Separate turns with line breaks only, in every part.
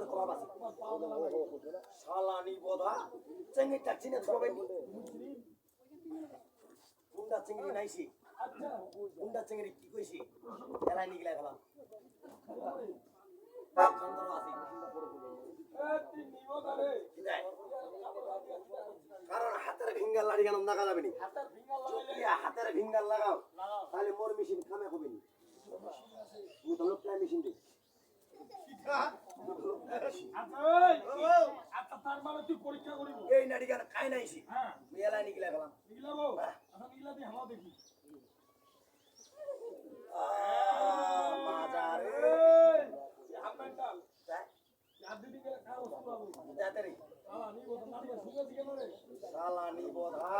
না কেমন কবা বাসি শালানি বোধা চিংড়িটা চিনে থবে নি কোনটা চিংড়ি নাইছি। কোনটা চিংড়ি কি কইছি? এলাই নিগলা গেলাম চন্দ্র কারণ হাতের ভিঙ্গাল লাড়ি গেলাম দেখা যাবে নি? হাতের ভিঙ্গাল লাগাও। তাহলে মোর মেশিন কামে হবে নি। তো লোকটা মেশিন দিই
পরীক্ষা করিব
এই নাড়ি খাই নাইছি
হ্যাঁ।
মুই নিগলা গেলাম
নিগলাবো আচ্ছা নিগলা দিয়ে হাওয়া দেখি।
বোধা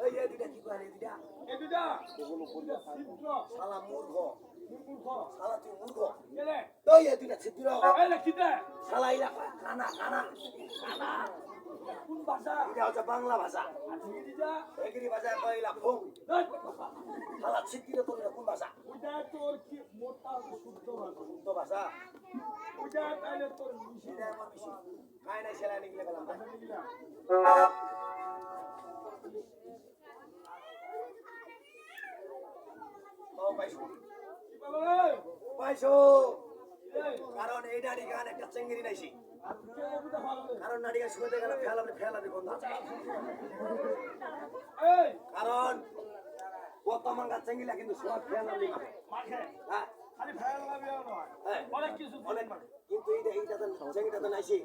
এই দুটা কি কয় দুটা
এ দুটা
মূর্খ
মূর্খ।
শালা তুই মূর্খ যে দুটা ছিদ্র
এই
শালা ইলা কানা কানা কানা
কোন ভাষা
এটা হচ্ছে বাংলা ভাষা এগরি ভাষা কয় ইলা ফোন
এই,
শালা ছিদ্র তোর কোন ভাষা
ওইটা তোর কি মোটা শুদ্ধ ভাষা
শুদ্ধ ভাষা
ওইটা তাইলে তোর মিশি
এটা আমার বেশি খাই নাই সেলাই নিগলে গেলাম
কি বলো রে
পাইছো? কারণ এই নারী গান একটা চেঙ্গিরি নাইছি। কারণ নারী গান শুনতে গেলে ফেলাবে ফেলাবে বন্ধ কারণ বর্তমান গান চেঙ্গিলা কিন্তু সব ফেলাবে হ্যাঁ? হ্যাঁ। নাইছি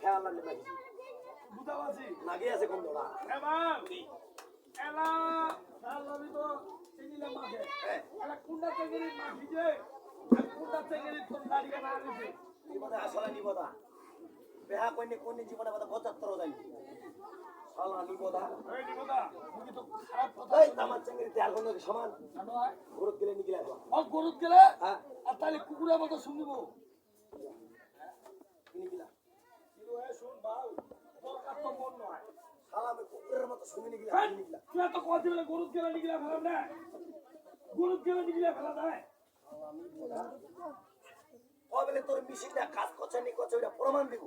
ফেলাবে নাইছি আছে কম দোড়া
এবার এলা ফেল লাগবে তো চিনিলে মাখে
হ্যাঁ
এলা কুন্ডা চেঙ্গিরি মাখি যে আর কুন্ডা চেঙ্গিরি তোর দাঁড়িয়ে না দিছে
নিবদা আসলে নিবদা বেহা কইনি কোন জীবনে কথা পঁচাত্তর যাই শালা নিবদা
এই নিমদা তুমি তো খারাপ কথা?
এই তামার চেঙ্গিরি তেয়ার কোন সমান?
জানো হয়?
ঘুরত গেলে
ও গরুত গেলে? আর তাহলে কুকুরের মতো শুনিব?
নিগিলা
কিন্তু এ শুন বাউ দরকার তো মন নয়।
শালা আমি কুকুরের মতো শুনি নিগিলা
হেই,
নিগিলা
তুই এত কথা বলে গরুত গেলে নিগিলা ফেলাম না গরুত গেলে নিগিলা ফেলা যায়
কবে তোর মিশিটা কাজ করছে নি করছে ওটা প্রমাণ দিব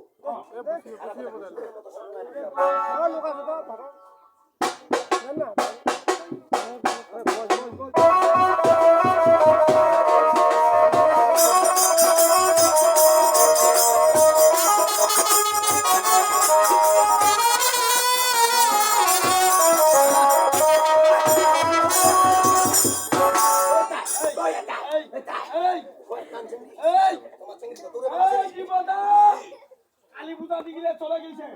কুকুরের না।
পূজা দিকে চলে গেছে।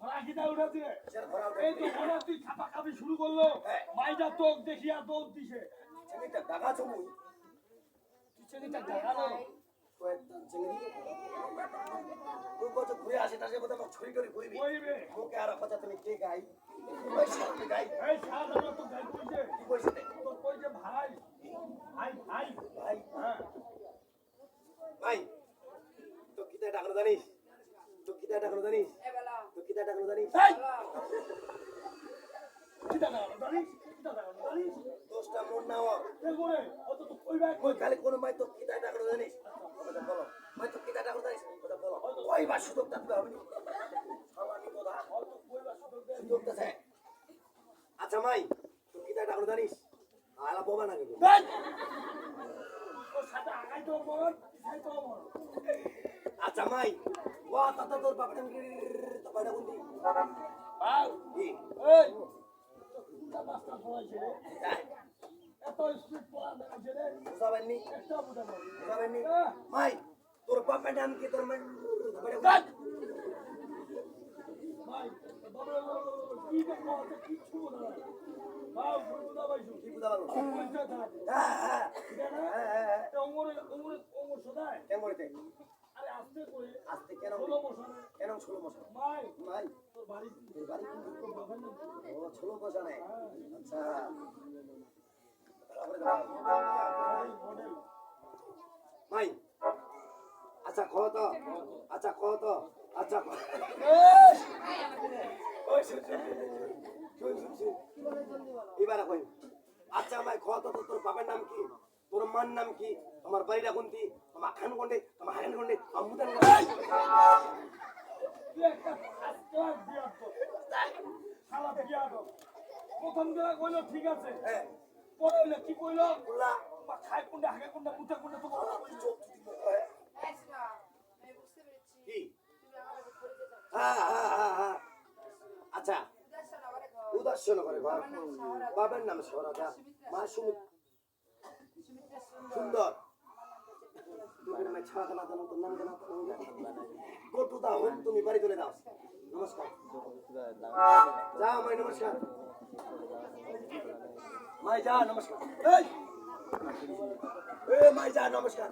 ঘোড়া কিনা উঠেছে
কিসের ঘোড়া উঠে?
এই তো ঘোড়া তুই ছাপা খাবি শুরু করল। মাইটা তোক দেখিয়া দৌড় দিছে
চিংড়িটা দাগা
চিনিটা।
তুই বলছো ঘুরে আসে বোধহয় আমাকে ছুরি টুরি ঘুরবি। মুখে আরও কথা তুমি কে গাই? গাই। কি কইছে তে?
তো কইছে ভাই ভাই ভাই
ভাই,
হ্যাঁ
ভাই, তো কিতা ডাকলো জানিস? তো কিতা ডাকলো জানিস? তো কিতা ডাকলো জানিস? দোষটা মোর না খালি কোনো মাই তো কিতা ডাকলো জানিস? কথা বলো। মাই তো কিতা ডাকলো জানিস? কথা বলো। ওই বা সুযোগটা হবে?
অত কইবা সুযোগ দে
আচ্ছা মাই তো কিতা ডাকলো জানিস? আলা বোবা না কিন্তু।
এই ও সাথে আগাই তো মন সাই তো মন
আচ্ছা মাই ওয়া তাতা তোর বাপটা তো বাইরে কোনটি
বাউ
কি
এই তো মাস্টার পড়াইছে রে
তাই
এত স্পিড পড়া দেখাইছে রে
বুঝাবেন নি
একটা বুঝা
বুঝাবেন নি। মাই তোর বাপের নাম কি
কি
কি
ঠিক আছে
হ্যাঁ হ্যাঁ
এটা ওমরে ওমরে ওমর সদায়
কেন করতে
আরে আস্তে করে।
আজকে কেন?
ষোলো বছর।
কেন ষোলো বছর?
মাই
মাই
তোর বাড়ি
তোর বাড়ি
তোর বাবার নাম
ও ষোলো বছর নাই। আচ্ছা।
মডেল মডেল
মাই আচ্ছা কহ তো। আচ্ছা কহ তো। আচ্ছা এবারে কই? আচ্ছা মাই কহ তো তোর বাবার নাম কি? তোর মার নাম কি? তোমার বাড়িটা কোনটি? তোমার খান কোনটি? তোমার হাগান কোনটি? আমার মুদান কোনটি?
তুই একটা আস্তে বিয়া তো শালা বিয়া তো প্রথম দিন কইলো ঠিক আছে।
হ্যাঁ।
পরে হইল কি কইলো? খাই কোনটা হাগে কোনটা মুঠা কোনটা তো
আচ্ছা। উদাসীন করে বাবার নাম সরাজা মা সুমিত
সুন্দর।
নামে ছাড়া না জানো তোর নাম জানো গো টু দা হোম, তুমি বাড়ি চলে যাও। নমস্কার। যাও, মাই, নমস্কার। মাই, যা, নমস্কার। এই! মাই, যা, নমস্কার।